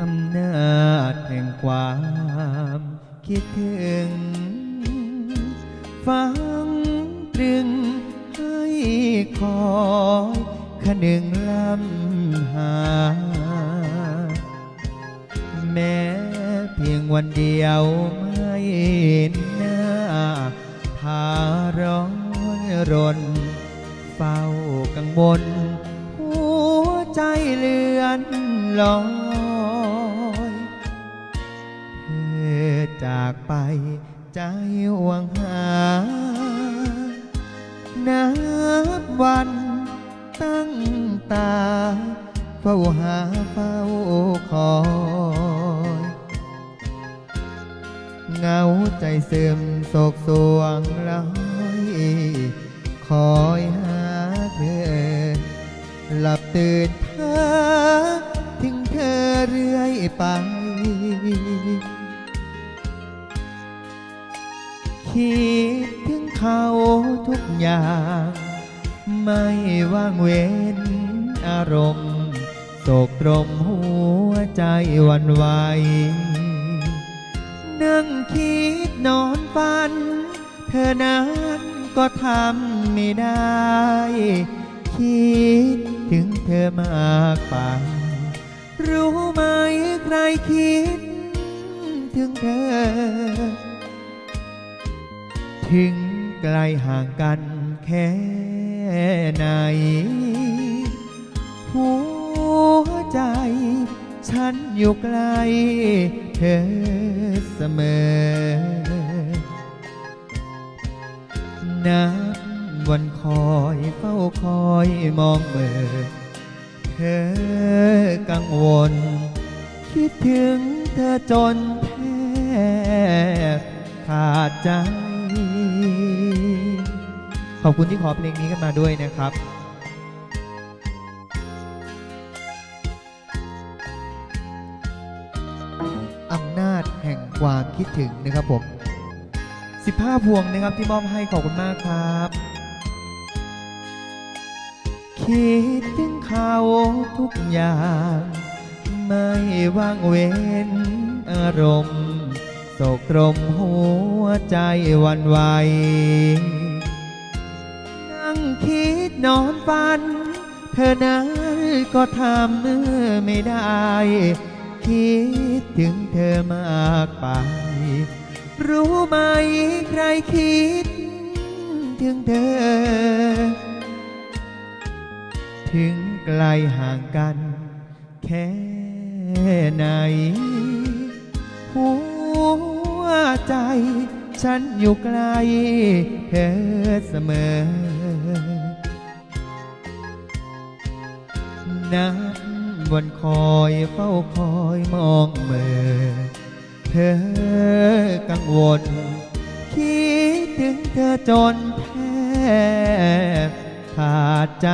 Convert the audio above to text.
อำนาจแห่งความคิดถึง ฟังตรึงให้คอยขนึงลำหา แม้เพียงวันเดียวไม่น่าพาร้อนรน เฝ้ากังวลหัวใจเลือนลอย จากไปใจหวังหา นับวันตั้งตา เฝ้าหาเฝ้าคอยเงาใจซึมโศกสวงร้อยคอยหาเธอ หลับตื่นเธอถึงเธอเรื่อยไป คิดถึงเขาทุกอย่าง ไม่ว่างเว้นอารมณ์โศกตรมหัวใจวันไหวนั่งคิดนอนฝัน เธอนั้นก็ทำไม่ได้ คิดถึงเธอมากไปรู้ไหมใครคิดถึงเธอ ถึงไกลห่างกันแค่ไหน หัวใจ ฉันอยู่ไกลเธอเสมอ นับวันคอยเฝ้าคอยมองเมื่อเธอกังวล คิดถึงเธอจนแทบขาดใจ ขอบคุณที่ขอเพลงนี้กันมาด้วยนะครับอำนาจแห่งความคิดถึงนะครับผม 15 พวงนะครับที่มอบให้ขอบคุณมากครับ คิดถึงเขาทุกอย่าง ไม่ว่างเว้นอารมณ์โศกตรมหัวใจวันไหว คิดนอนฝัน เธอนั้นก็ทำไม่ได้ คิดถึงเธอมากไป รู้ไหมใครคิดถึงเธอ ถึงไกลห่างกัน แค่ไหน หัวใจ ฉันอยู่ไกลเธอเสมอ นับวันคอยเฝ้าคอยมองเมื่อเธอกังวล คิดถึงเธอจนแทบขาดใจ